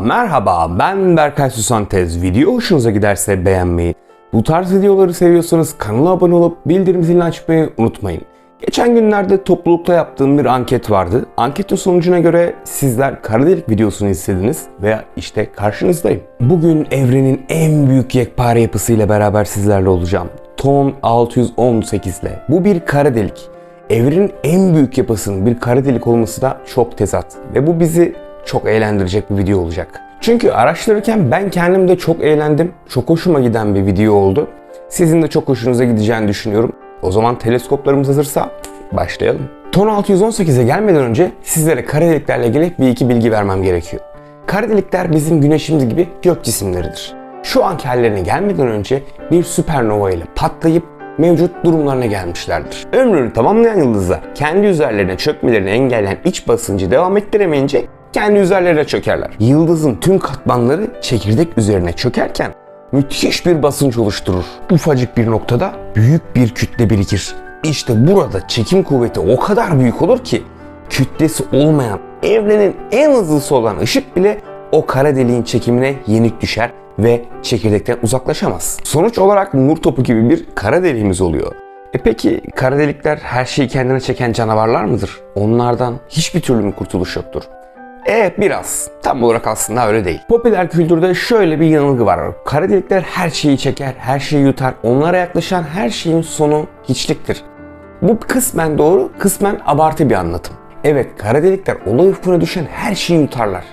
Merhaba ben Berkay Susantez. Video hoşunuza giderse beğenmeyi, bu tarz videoları seviyorsanız kanala abone olup bildirim zilini açmayı unutmayın. Geçen günlerde toplulukta yaptığım bir anket vardı. Anketin sonucuna göre sizler kara delik videosunu istediniz veya işte karşınızdayım. Bugün evrenin en büyük yekpare yapısıyla beraber sizlerle olacağım. Ton 618 ile. Bu bir kara delik. Evrenin en büyük yapısının bir kara delik olması da çok tezat. Ve bu bizi çok eğlendirecek bir video olacak. Çünkü araştırırken ben kendim de çok eğlendim. Çok hoşuma giden bir video oldu. Sizin de çok hoşunuza gideceğini düşünüyorum. O zaman teleskoplarımız hazırsa başlayalım. Ton 618'e gelmeden önce sizlere kara deliklerle ilgili bir iki bilgi vermem gerekiyor. Kara delikler bizim güneşimiz gibi gök cisimleridir. Şu anki hallerine gelmeden önce bir süpernova ile patlayıp mevcut durumlarına gelmişlerdir. Ömrünü tamamlayan yıldızlar kendi üzerlerine çökmelerini engelleyen iç basıncı devam ettiremeyince kendi üzerlerine çökerler. Yıldızın tüm katmanları çekirdek üzerine çökerken müthiş bir basınç oluşturur. Ufacık bir noktada büyük bir kütle birikir. İşte burada çekim kuvveti o kadar büyük olur ki kütlesi olmayan evrenin en hızlısı olan ışık bile o kara deliğin çekimine yenik düşer ve çekirdekten uzaklaşamaz. Sonuç olarak nur topu gibi bir kara deliğimiz oluyor. E peki kara delikler her şeyi kendine çeken canavarlar mıdır? Onlardan hiçbir türlü mü kurtuluş yoktur? E biraz. Tam olarak aslında öyle değil. Popüler kültürde şöyle bir yanılgı var. Kara delikler her şeyi çeker, her şeyi yutar. Onlara yaklaşan her şeyin sonu hiçliktir. Bu kısmen doğru, kısmen abartı bir anlatım. Evet, kara delikler olay ufkuna düşen her şeyi yutarlar.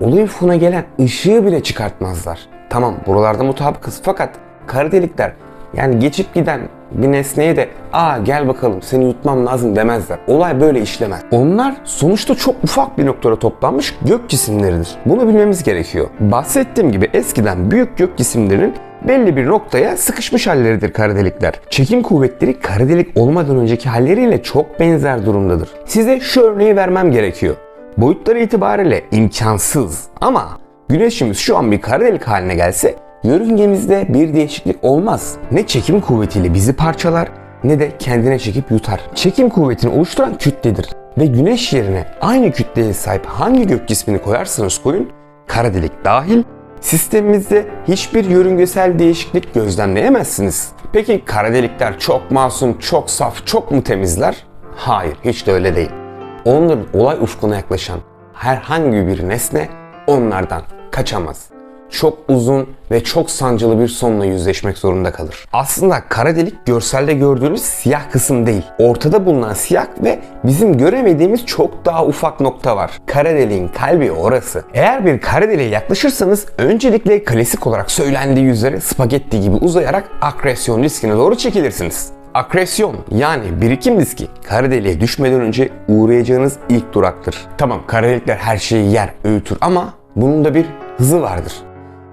Olay ufkuna gelen ışığı bile çıkartmazlar. Tamam, buralarda mutabıkız fakat kara delikler yani geçip giden bir nesneye de aa gel bakalım seni yutmam lazım demezler. Olay böyle işlemez. Onlar sonuçta çok ufak bir noktada toplanmış gök cisimleridir. Bunu bilmemiz gerekiyor. Bahsettiğim gibi eskiden büyük gök cisimlerinin belli bir noktaya sıkışmış halleridir kara delikler. Çekim kuvvetleri kara delik olmadan önceki halleriyle çok benzer durumdadır. Size şu örneği vermem gerekiyor. Boyutları itibariyle imkansız ama Güneşimiz şu an bir kara delik haline gelse yörüngemizde bir değişiklik olmaz. Ne çekim kuvvetiyle bizi parçalar ne de kendine çekip yutar. Çekim kuvvetini oluşturan kütledir ve güneş yerine aynı kütleye sahip hangi gök cismini koyarsanız koyun kara delik dahil sistemimizde hiçbir yörüngesel değişiklik gözlemleyemezsiniz. Peki kara delikler çok masum, çok saf, çok mu temizler? Hayır, hiç de öyle değil. Onların olay ufkuna yaklaşan herhangi bir nesne onlardan kaçamaz. Çok uzun ve çok sancılı bir sonla yüzleşmek zorunda kalır. Aslında kara delik görselde gördüğünüz siyah kısım değil. Ortada bulunan siyah ve bizim göremediğimiz çok daha ufak nokta var. Kara deliğin kalbi orası. Eğer bir kara deliğe yaklaşırsanız öncelikle klasik olarak söylendiği üzere spagetti gibi uzayarak akresyon riskine doğru çekilirsiniz. Akresyon yani birikim riski kara deliğe düşmeden önce uğrayacağınız ilk duraktır. Tamam kara delikler her şeyi yer, öğütür ama bunun da bir hızı vardır.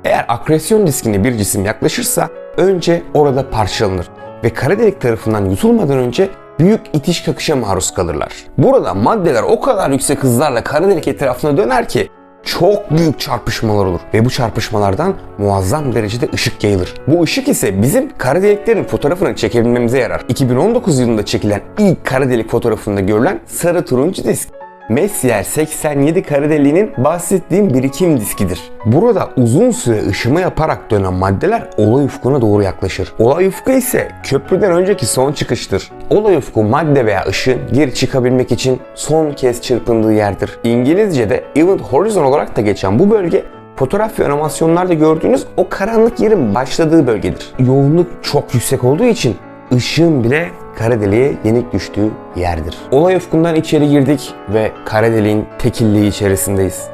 Eğer akresyon riskine bir cisim yaklaşırsa önce orada parçalanır ve kara delik tarafından yutulmadan önce büyük itiş kakışa maruz kalırlar. Burada maddeler o kadar yüksek hızlarla kara delik etrafına döner ki çok büyük çarpışmalar olur ve bu çarpışmalardan muazzam derecede ışık yayılır. Bu ışık ise bizim kara deliklerin fotoğrafını çekebilmemize yarar. 2019 yılında çekilen ilk kara delik fotoğrafında görülen sarı turuncu disk Messier 87 kara deliğinin bahsettiğim birikim diskidir. Burada uzun süre ışıma yaparak dönen maddeler olay ufkuna doğru yaklaşır. Olay ufku ise köprüden önceki son çıkıştır. Olay ufku madde veya ışığın geri çıkabilmek için son kez çırpındığı yerdir. İngilizce'de Event Horizon olarak da geçen bu bölge fotoğraf ve animasyonlarda gördüğünüz o karanlık yerin başladığı bölgedir. Yoğunluk çok yüksek olduğu için ışığın bile kara deliğe yenik düştüğü yerdir. Olay ufkundan içeri girdik ve kara deliğin tekilliği içerisindeyiz.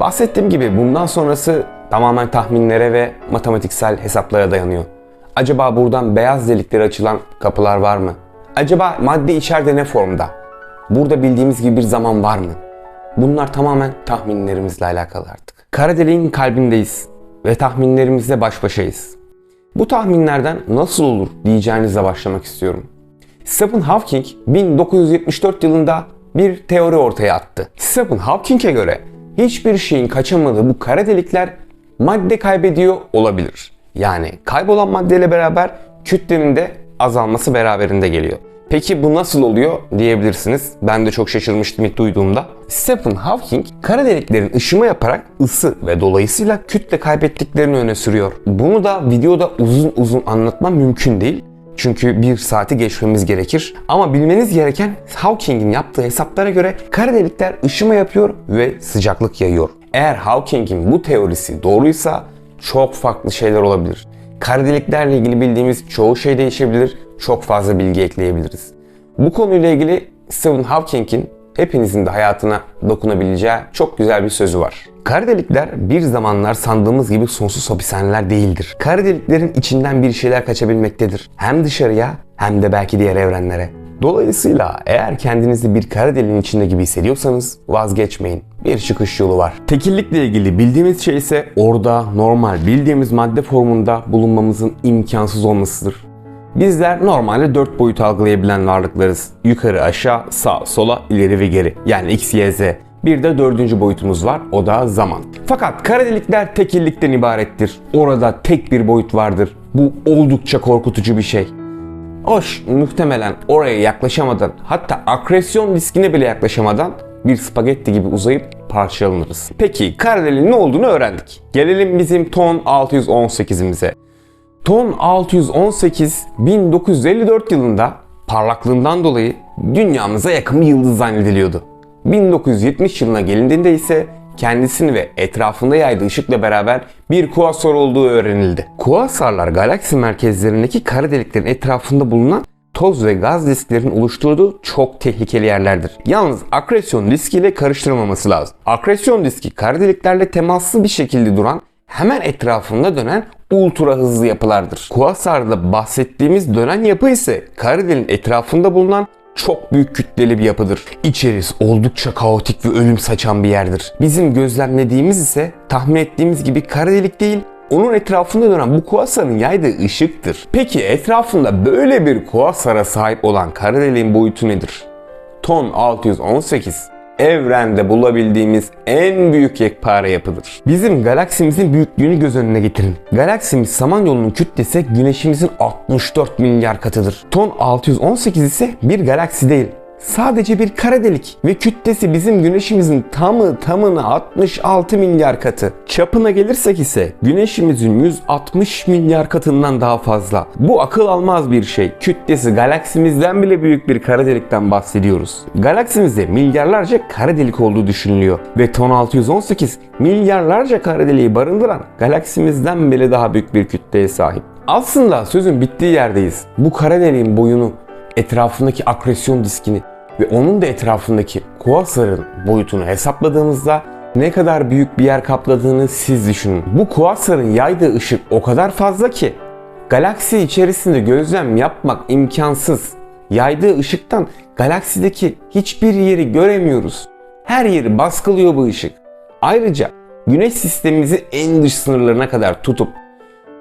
Bahsettiğim gibi bundan sonrası tamamen tahminlere ve matematiksel hesaplara dayanıyor. Acaba buradan beyaz deliklere açılan kapılar var mı? Acaba madde içeride ne formda? Burada bildiğimiz gibi bir zaman var mı? Bunlar tamamen tahminlerimizle alakalı artık. Kara deliğin kalbindeyiz ve tahminlerimizle baş başayız. Bu tahminlerden nasıl olur diyeceğinizle başlamak istiyorum. Stephen Hawking 1974 yılında bir teori ortaya attı. Stephen Hawking'e göre hiçbir şeyin kaçamadığı bu kara delikler madde kaybediyor olabilir. Yani kaybolan maddeyle beraber kütlenin de azalması beraberinde geliyor. Peki bu nasıl oluyor diyebilirsiniz. Ben de çok şaşırmıştım ilk duyduğumda. Stephen Hawking kara deliklerin ışıma yaparak ısı ve dolayısıyla kütle kaybettiklerini öne sürüyor. Bunu da videoda uzun uzun anlatmam mümkün değil. Çünkü bir saati geçmemiz gerekir. Ama bilmeniz gereken Hawking'in yaptığı hesaplara göre kara delikler ışıma yapıyor ve sıcaklık yayıyor. Eğer Hawking'in bu teorisi doğruysa çok farklı şeyler olabilir. Kara deliklerle ilgili bildiğimiz çoğu şey değişebilir. Çok fazla bilgi ekleyebiliriz. Bu konuyla ilgili Stephen Hawking'in hepinizin de hayatına dokunabileceği çok güzel bir sözü var. Kara delikler bir zamanlar sandığımız gibi sonsuz hapishaneler değildir. Kara deliklerin içinden bir şeyler kaçabilmektedir. Hem dışarıya hem de belki diğer evrenlere. Dolayısıyla eğer kendinizi bir kara deliğin içinde gibi hissediyorsanız vazgeçmeyin. Bir çıkış yolu var. Tekillikle ilgili bildiğimiz şey ise orada normal bildiğimiz madde formunda bulunmamızın imkansız olmasıdır. Bizler normalde 4 boyut algılayabilen varlıklarız. Yukarı, aşağı, sağ, sola, ileri ve geri. Yani x, y, z. Bir de dördüncü boyutumuz var. O da zaman. Fakat kara delikler tekillikten ibarettir. Orada tek bir boyut vardır. Bu oldukça korkutucu bir şey. Hoş muhtemelen oraya yaklaşamadan hatta akresyon diskine bile yaklaşamadan bir spagetti gibi uzayıp parçalanırız. Peki kara deliğin ne olduğunu öğrendik. Gelelim bizim ton 618'imize. Ton 618 1954 yılında parlaklığından dolayı dünyamıza yakın bir yıldız zannediliyordu. 1970 yılına gelindiğinde ise kendisini ve etrafında yaydığı ışıkla beraber bir kuasar olduğu öğrenildi. Kuasarlar galaksi merkezlerindeki kara deliklerin etrafında bulunan toz ve gaz disklerin oluşturduğu çok tehlikeli yerlerdir. Yalnız akresyon diskiyle karıştırılmaması lazım. Akresyon diski kara deliklerle temaslı bir şekilde duran hemen etrafında dönen ultra hızlı yapılardır. Kuasarda bahsettiğimiz dönen yapı ise kara deliğin etrafında bulunan çok büyük kütleli bir yapıdır. İçerisi oldukça kaotik ve ölüm saçan bir yerdir. Bizim gözlemlediğimiz ise tahmin ettiğimiz gibi kara delik değil, onun etrafında dönen bu kuasarın yaydığı ışıktır. Peki etrafında böyle bir kuasara sahip olan kara deliğin boyutu nedir? Ton 618 evrende bulabildiğimiz en büyük yekpare yapıdır. Bizim galaksimizin büyüklüğünü göz önüne getirin. Galaksimiz Samanyolu'nun kütlesi güneşimizin 64 milyar katıdır. Ton 618 ise bir galaksi değil. Sadece bir kara delik ve kütlesi bizim güneşimizin tamı tamına 66 milyar katı. Çapına gelirsek ise güneşimizin 160 milyar katından daha fazla. Bu akıl almaz bir şey. Kütlesi galaksimizden bile büyük bir kara delikten bahsediyoruz. Galaksimizde milyarlarca kara delik olduğu düşünülüyor ve ton 618 milyarlarca kara deliği barındıran galaksimizden bile daha büyük bir kütleye sahip. Aslında sözün bittiği yerdeyiz. Bu kara deliğin boyunu etrafındaki akresyon diskini ve onun da etrafındaki kuasarın boyutunu hesapladığımızda ne kadar büyük bir yer kapladığını siz düşünün. Bu kuasarın yaydığı ışık o kadar fazla ki galaksi içerisinde gözlem yapmak imkansız. Yaydığı ışıktan galaksideki hiçbir yeri göremiyoruz. Her yeri baskılıyor bu ışık. Ayrıca güneş sistemimizi en dış sınırlarına kadar tutup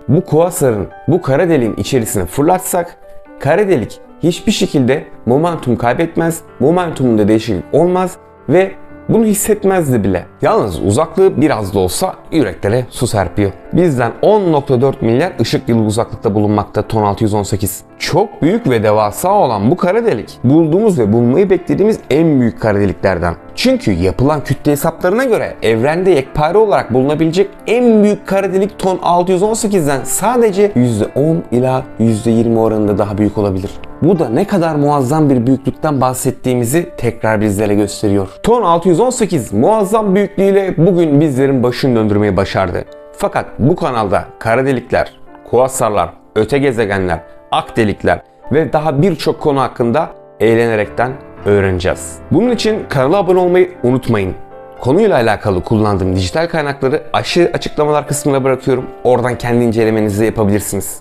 bu kuasarın, bu kara deliğin içerisine fırlatsak kara delik hiçbir şekilde momentum kaybetmez, momentumunda değişiklik olmaz ve bunu hissetmezdi bile. Yalnız uzaklığı biraz da olsa yüreklere su serpiyor. Bizden 10.4 milyar ışık yılı uzaklıkta bulunmakta ton 618. Çok büyük ve devasa olan bu kara delik bulduğumuz ve bulmayı beklediğimiz en büyük kara deliklerden. Çünkü yapılan kütle hesaplarına göre evrende yekpare olarak bulunabilecek en büyük kara delik ton 618'den sadece %10 ila %20 oranında daha büyük olabilir. Bu da ne kadar muazzam bir büyüklükten bahsettiğimizi tekrar bizlere gösteriyor. Ton 618 muazzam büyüklüğüyle bugün bizlerin başını döndürmeyi başardı. Fakat bu kanalda kara delikler, kuasarlar, öte gezegenler, ak delikler ve daha birçok konu hakkında eğlenerekten öğreneceğiz. Bunun için kanala abone olmayı unutmayın. Konuyla alakalı kullandığım dijital kaynakları aşağı açıklamalar kısmına bırakıyorum. Oradan kendi incelemenizi yapabilirsiniz.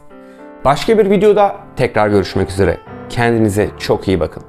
Başka bir videoda tekrar görüşmek üzere. Kendinize çok iyi bakın.